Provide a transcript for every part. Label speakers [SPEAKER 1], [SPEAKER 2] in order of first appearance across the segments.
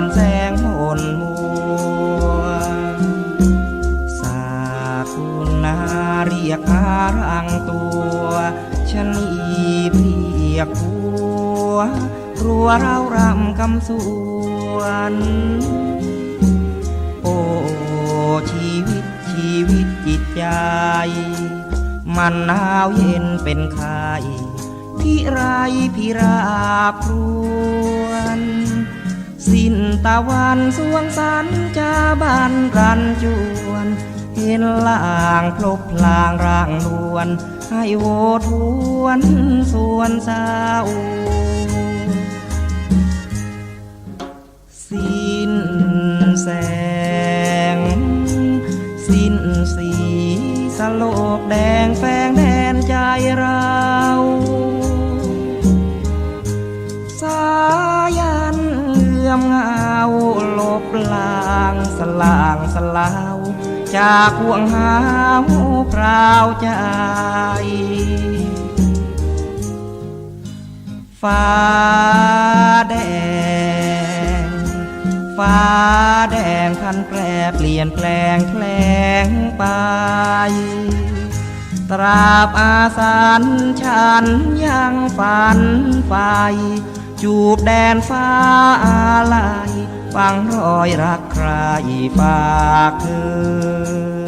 [SPEAKER 1] อนแสงหนมัว สาคุณนาเรียกอารังตัวชนีเรียกผัวรัวเรารำคำสวนโอ้ชีวิตชีวิตจิตใจ มันหนาวเย็นเป็นไข้พิไรพิราพรวน สิ้นตะวันสวงสันจาบานรันจวน เห็นลางพลบพลางร่างนวลให้โวทวนสวนสาวสิ้นแสง สิ้นสีสโลกแดงแฝงแดนใจเราางสลางสลาว จากห่วงหาวพราวใจฟ้าแดง ฟ้าแดงพันแปรเปลี่ยนแปลงแผลงไป ตราบอาสันฉันยังฝันไฟ จูบแดนฟ้าอะไรฟังรอยรักใครฝากเธอ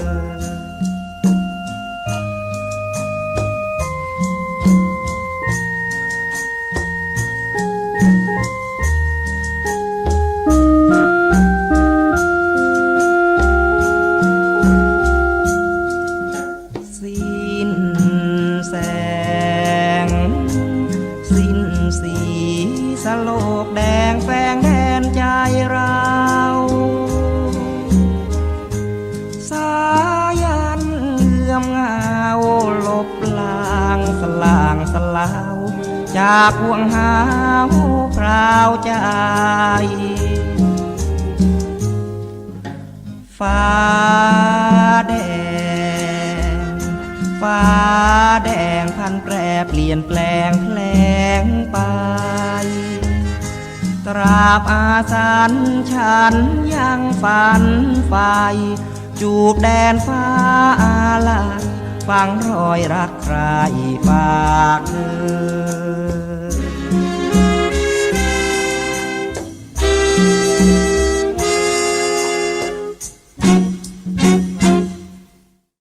[SPEAKER 1] สิ้นแสง สิ้นสี สโลกแดงแฝงแดนใจเราสายันเลื่อมเงาลบลางสลางสลาวจากห่วงหาวพราวใจฟ้าแดง ฟ้าแดงพันแปรเปลี่ยนแปลงแผลงไป ราบอาสันฉันยังฝันไฟจูบแดนฟ้าอาลัยฟังรอยรักใครฝากเธอ